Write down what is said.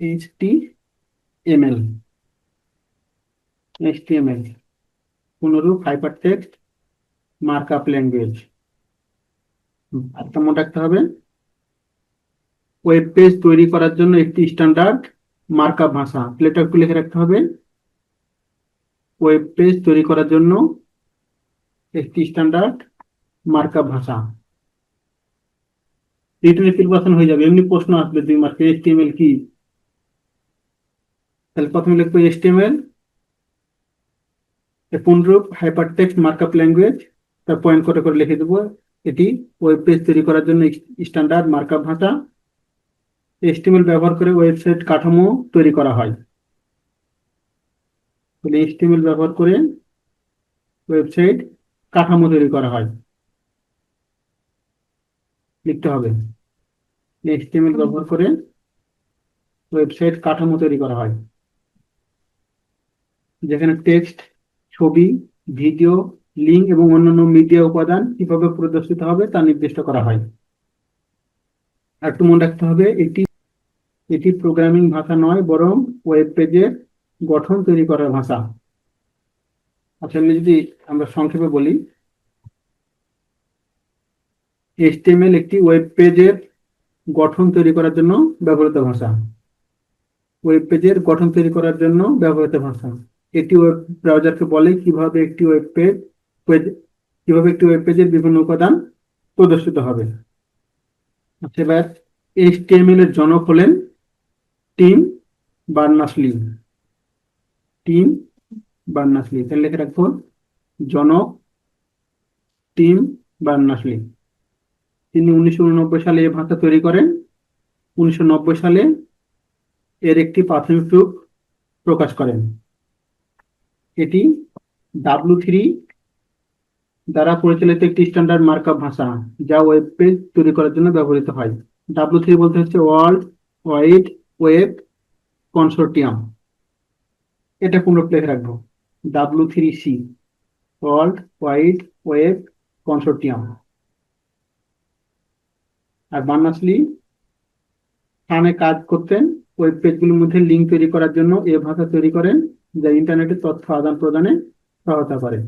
HTML HTML পুনরূপ hypertext markup language একটা মনে রাখতে হবে ওয়েব পেজ তৈরি করার জন্য একটি স্ট্যান্ডার্ড মার্কআপ ভাষা প্লেটা একটু লিখে রাখতে হবে। ওয়েব পেজ তৈরি করার জন্য একটি স্ট্যান্ডার্ড মার্কআপ ভাষা। রিটার্ন প্রিপারেশন হয়ে যাবে, এমনি প্রশ্ন আসবে দুই মার্কে এইচটিএমএল কি? তাহলে প্রথমে লিখব এইচটিএমএল পুনরূপ হাইপার টেক্সট মার্কআপ ল্যাঙ্গুয়েজ তার পয়েন্ট করে করে লিখে দেবো? এটি ওয়েব পেজ তৈরি করার জন্য স্ট্যান্ডার্ড মার্কআপ ভাষা এইচটিএমএল ব্যবহার করে ওয়েবসাইট কাঠামো তৈরি করা হয়। তাহলে এইচটিএমএল ব্যবহার করে ওয়েবসাইট কাঠামো তৈরি করা হয়। লিখতে হবে। এইচটিএমএল ব্যবহার করে ওয়েবসাইট কাঠামো তৈরি করা হয়। যেখানে টেক্সট ছবি ভিডিও লিঙ্ক এবং অন্যান্য মিডিয়া উপাদান কীভাবে প্রদর্শিত হবে তা নির্দিষ্ট করা হয়। আর একটু মনে রাখতে হবে, এটি এটি প্রোগ্রামিং ভাষা নয়, বরং ওয়েব পেজের গঠন তৈরি করার ভাষা। আসলে যদি আমরা সংক্ষেপে বলি, HTML একটি ওয়েব পেজের গঠন তৈরি করার জন্য ব্যবহৃত ভাষা। ওয়েব পেজের গঠন তৈরি করার জন্য ব্যবহৃত ভাষা। এটি ওয়েব ব্রাউজারকে বলে কীভাবে একটি ওয়েব পেজ কীভাবে একটি ওয়েব পেজের বিভিন্ন উপাদান প্রদর্শিত হবে। আচ্ছা এবার HTML এর জনক হলেন টিম বার্নাসলি টিম বার্নাসলি তাহলে লিখে রাখব, জনক টিম বার্নাসলি তিনি উনিশশো উননব্বই সালে এই ভাষা তৈরি করেন। উনিশশো নব্বই সালে এর একটি প্রাথমিক রূপ প্রকাশ করেন। এটি ডাব্লু থ্রি দ্বারা পরিচালিত একটি স্ট্যান্ডার্ড মার্কআপ ভাষা, যা ওয়েব পেজ তৈরি করার জন্য ব্যবহৃত হয়। ডাব্লু থ্রি বলতে হচ্ছে ওয়ার্ল্ড ওয়াইড ওয়েব কনসোর্টিয়াম এটা পুনঃ লিখে রাখব? W three C world wide web consortium আর বার্নাসলি স্থানে কাজ করতেন ওয়েব পেজগুলোর মধ্যে লিঙ্ক তৈরি করার জন্য এ ভাষা তৈরি করেন যা ইন্টারনেটে তথ্য আদান প্রদানে সহায়তা করে।